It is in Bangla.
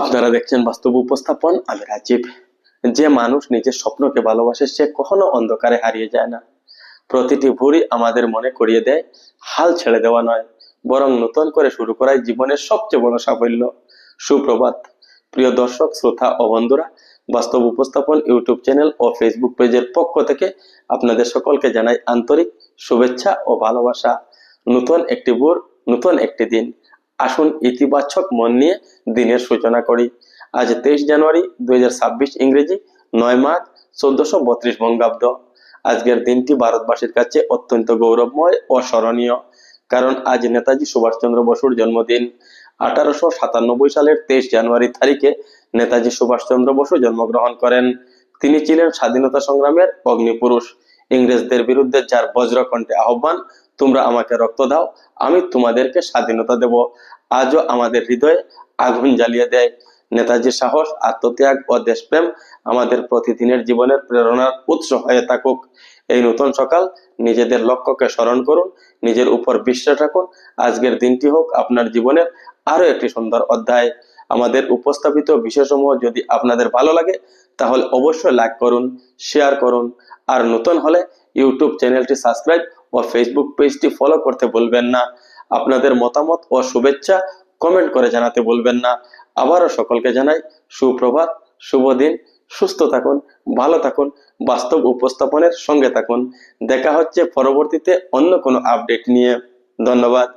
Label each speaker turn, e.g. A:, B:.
A: আপনারা দেখছেন বাস্তব উপস্থাপন, আমি রাজীব। যে মানুষ নিজের স্বপ্নকে ভালোবাসে, সে কখনো অন্ধকারে হারিয়ে যায় না। প্রতিটি ভুলই আমাদের মনে করিয়ে দেয়, হাল ছেড়ে দেওয়া নয়, বরং নতুন করে শুরু করাই জীবনের সবচেয়ে বড় সাফল্য। সুপ্রভাত। প্রিয় দর্শক, শ্রোতা ও বন্ধুরা, বাস্তব উপস্থাপন ইউটিউব চ্যানেল ও ফেসবুক পেজের পক্ষ থেকে আপনাদের সকলকে জানাই আন্তরিক শুভেচ্ছা ও ভালোবাসা। নতুন একটি ভোর, নতুন একটি দিন। আসুন ইতিবাচক মন নিয়ে দিনের সূচনা করি। আজ তেইশ জানুয়ারি দুই ইংরেজি, নয় মার্চ চোদ্দশো বত্রিশ বঙ্গাব্দ। আজকের দিনটি ভারতবাসীর কাছে অত্যন্ত গৌরবময় ও স্মরণীয়, কারণ আজ নেতাজি সুভাষচন্দ্র বসুর জন্মদিন। আঠারোশো সাতানব্বই সালের তেইশ জানুয়ারি তারিখে নেতাজি সুভাষচন্দ্র বসু জন্মগ্রহণ করেন। তিনি ছিলেন স্বাধীনতা সংগ্রামের অগ্নিপুরুষ। ইংরেজদের বিরুদ্ধে যার বজ্রকণ্ঠে আহ্বান, তোমরা আমাকে রক্ত দাও, আমি তোমাদেরকে স্বাধীনতা দেব। আজও আমাদের হৃদয়ে আগুন জ্বালিয়ে দেয়। নেতাজির সাহস, আত্মত্যাগ ও দেশপ্রেম আমাদের প্রতিদিনের জীবনের প্রেরণার উৎস হয়ে থাকুক। এই নতুন সকাল নিজেদের লক্ষ্যকে স্মরণ করুন, নিজের উপর বিশ্বাস রাখুন। আজকের দিনটি হোক আপনার জীবনের আরও একটি সুন্দর অধ্যায়। আমাদের উপস্থাপিত বিষয়সমূহ যদি আপনাদের ভালো লাগে, তাহলে অবশ্যই লাইক করুন শেয়ার করুন, আর নতুন হলে ইউটিউব চ্যানেলটি সাবস্ক্রাইব ও ফেসবুক পেজটি ফলো করতে বলবেন না। আপনাদের মতামত ও শুভেচ্ছা কমেন্ট করে জানাতে বলবেন না। আবারও সকলকে জানাই সুপ্রভাত, শুভ দিন, সুস্থ থাকুন, ভালো থাকুন, বাস্তব উপস্থাপনের সঙ্গে থাকুন। দেখা হচ্ছে পরবর্তীতে অন্য কোনো আপডেট নিয়ে। ধন্যবাদ।